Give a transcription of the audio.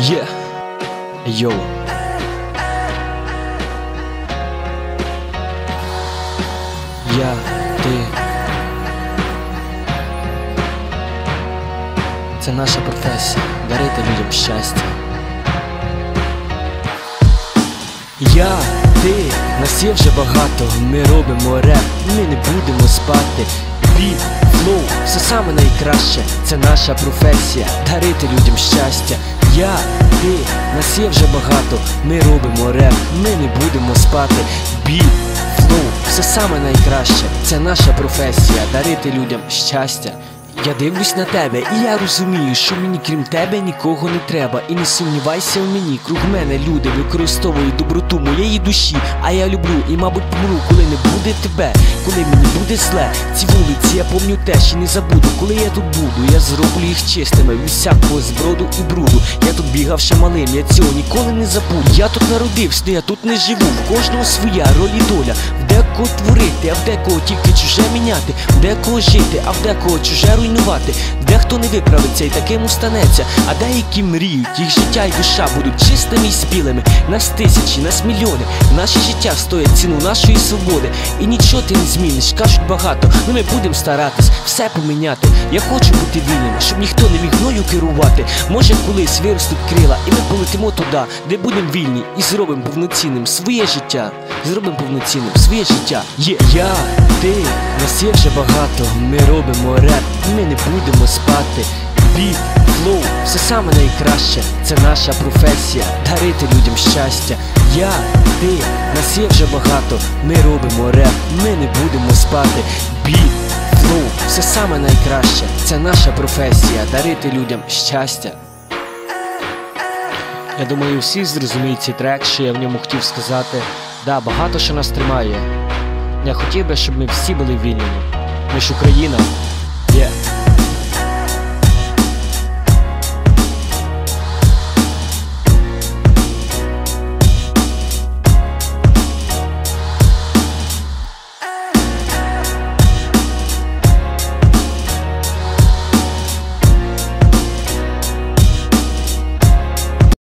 Є. Йоу. Я, ти. Це наша професія дарити людям щастя. Я, ти, нас є вже багато, ми робимо реп, ми не будемо спати. Біт, флоу, все саме найкраще, це наша професія, дарити людям щастя. Я, ти, нас є вже багато, ми робимо реп, ми не будемо спати. Біт, флоу, все саме найкраще, це наша професія, дарити людям щастя. Я дивлюсь на тебе, і я розумію, що мені крім тебе нікого не треба. І не сумнівайся в мені, круг мене люди використовують доброту моєї душі. А я люблю і, мабуть, помру, коли не буде тебе, коли мені буде зле. Ці вулиці я помню теж і не забуду. Коли я тут буду, я зроблю їх чистими від всякого зброду і бруду. Бігав ще малим, я цього ніколи не забув. Я тут народився, я тут не живу. В кожного своя роль і доля. Декого творити, а в декого тільки чуже міняти, в декого жити, а в декого чуже руйнувати. Дехто не виправиться і таким устанеться, а деякі мріють, їх життя і душа будуть чистими і спілими. Нас тисячі, нас мільйони. Наше життя стоїть ціну нашої свободи. І нічого ти не зміниш, кажуть багато. Ну ми будемо старатись все поміняти. Я хочу бути вільним, щоб ніхто не міг мною керувати. Може, колись виростуть крила, і ми полетимо туди, де будемо вільні, і зробимо повноцінним своє життя. Зробимо повноцінним своє життя. Є я, ти, нас є вже багато. Ми робимо реп, ми не будемо спати. Біт, флоу, все саме найкраще, це наша професія, дарити людям щастя. Я, ти, нас є вже багато. Ми робимо реп, ми не будемо спати. Біт, флоу, все саме найкраще, це наша професія, дарити людям щастя. Я думаю, всі зрозуміють цей трек, що я в ньому хотів сказати. Да, багато що нас тримає. Я хотів би, щоб ми всі були вільними. Ми ж Україна. Є.